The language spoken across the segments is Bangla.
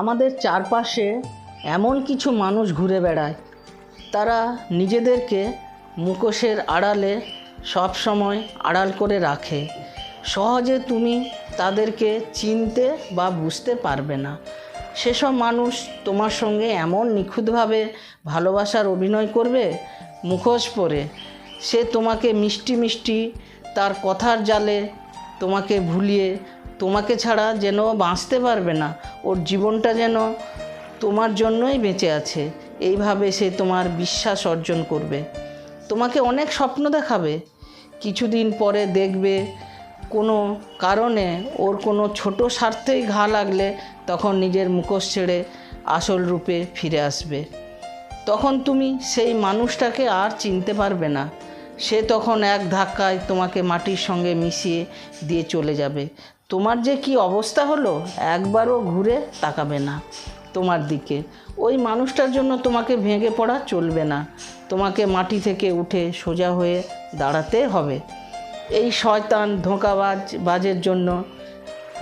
আমাদের চারপাশে এমন কিছু মানুষ ঘুরে বেড়ায়। তারা নিজেদেরকে মুখোশের আড়ালে সব সময় আড়াল করে রাখে। সহজে তুমি তাদেরকে চিনতে বা বুঝতে পারবে না। সেসব মানুষ তোমার সঙ্গে এমন নিখুঁতভাবে ভালোবাসার অভিনয় করবে, মুখোশ পরে। সে তোমাকে মিষ্টি মিষ্টি তার কথার জালে তোমাকে ভুলিয়ে তোমাকে ছাড়া যেন বাঁচতে পারবে না। ওর জীবনটা যেন তোমার জন্যই বেঁচে আছে। এইভাবে সে তোমার বিশ্বাস অর্জন করবে। তোমাকে অনেক স্বপ্ন দেখাবে। কিছুদিন পরে দেখবে কোনো কারণে ওর কোনো ছোট স্বার্থেই ঘা লাগলে তখন নিজের মুখোশ ছেড়ে আসল রূপে ফিরে আসবে। তখন তুমি সেই মানুষটাকে আর চিনতে পারবে না। সে তখন এক ধাক্কায় তোমাকে মাটির সঙ্গে মিশিয়ে দিয়ে চলে যাবে। তোমার যে কি অবস্থা হলো, একবারও ঘুরে তাকাবে না তোমার দিকে। ওই মানুষটার জন্য তোমাকে ভেঙে পড়া চলবে না। তোমাকে মাটি থেকে উঠে সোজা হয়ে দাঁড়াতে হবে। এই শয়তান ধোঁকাবাজ বাজের জন্য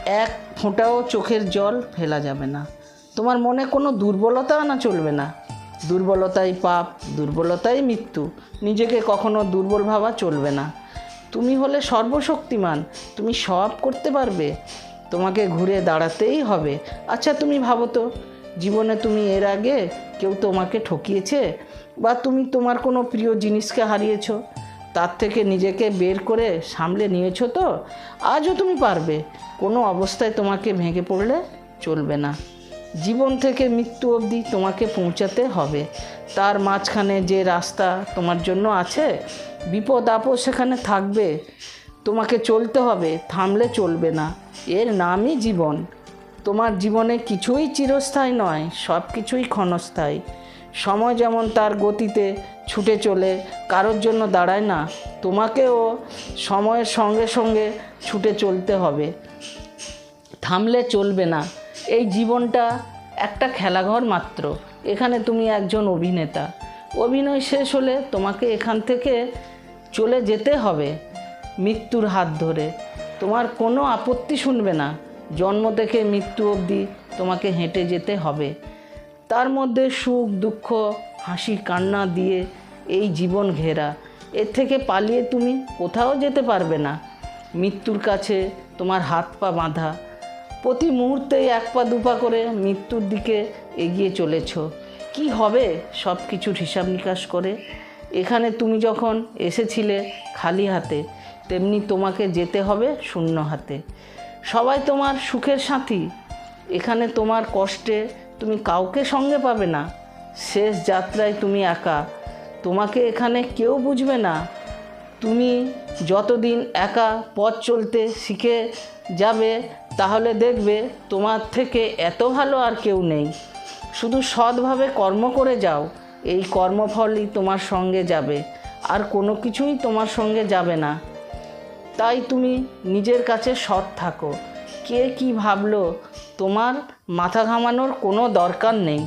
এক ফোঁটাও চোখের জল ফেলা যাবে না। তোমার মনে কোনো দুর্বলতা আনা চলবে না। দুর্বলতাই পাপ, দুর্বলতাই মৃত্যু। নিজেকে কখনো দুর্বল ভাবা চলবে না। তুমি হলে সর্বশক্তিমান, তুমি সব করতে পারবে, তোমাকে ঘুরে দাঁড়াতেই হবে। আচ্ছা তুমি ভাবো তো, জীবনে তুমি এর আগে কেউ তোমাকে ঠকিয়েছে? বা তুমি তোমার কোনো প্রিয় জিনিসকে হারিয়েছ? তার থেকে নিজেকে বের করে সামলে নিয়েছো তো? আজও তুমি পারবে। কোনো অবস্থায় তোমাকে ভেঙে পড়লে চলবে না। জীবন থেকে মৃত্যু অবধি তোমাকে পৌঁছাতে হবে। তার মাঝখানে যে রাস্তা তোমার জন্য আছে বিপদ আপদ সেখানে থাকবে। তোমাকে চলতে হবে, থামলে চলবে না। এর নামই জীবন। তোমার জীবনে কিছুই চিরস্থায়ী নয় সব কিছুই ক্ষণস্থায়ী। সময় যেমন তার গতিতে ছুটে চলে, কারোর জন্য দাঁড়ায় না, তোমাকেও সময়ের সঙ্গে সঙ্গে ছুটে চলতে হবে। থামলে চলবে না। এই জীবনটা একটা খেলাঘর মাত্র। এখানে তুমি একজন অভিনেতা। অভিনয় শেষ হলে তোমাকে এখান থেকে চলে যেতে হবে মৃত্যুর হাত ধরে। তোমার কোনো আপত্তি শুনবে না। জন্ম থেকে মৃত্যু অবধি তোমাকে হেঁটে যেতে হবে। তার মধ্যে সুখ, দুঃখ, হাসি, কান্না দিয়ে এই জীবন ঘেরা। এর থেকে পালিয়ে তুমি কোথাও যেতে পারবে না। মৃত্যুর কাছে তোমার হাত পা বাঁধা। প্রতি মুহূর্তেই এক পা দুপা করে মৃত্যুর দিকে এগিয়ে চলেছ। কি হবে সব কিছুর হিসাব নিকাশ করে? এখানে তুমি যখন এসেছিলে খালি হাতে, তেমনি তোমাকে যেতে হবে শূন্য হাতে। সবাই তোমার সুখের সাথী। এখানে তোমার কষ্টে তুমি কাউকে সঙ্গে পাবে না। শেষ যাত্রায় তুমি একা। তোমাকে এখানে কেউ বুঝবে না। তুমি যতদিন একা পথ চলতে শিখে যাবে, তাহলে দেখবে তোমার থেকে এত ভালো আর কেউ নেই। শুধু সৎভাবে কর্ম করে যাও। এই কর্মফলই তোমার সঙ্গে যাবে। আর কোনো কিছুই তোমার সঙ্গে যাবে না। তাই তুমি নিজের কাছে সৎ থাকো। কে কি ভাবলো, তোমার মাথা ঘামানোর কোনো দরকার নেই।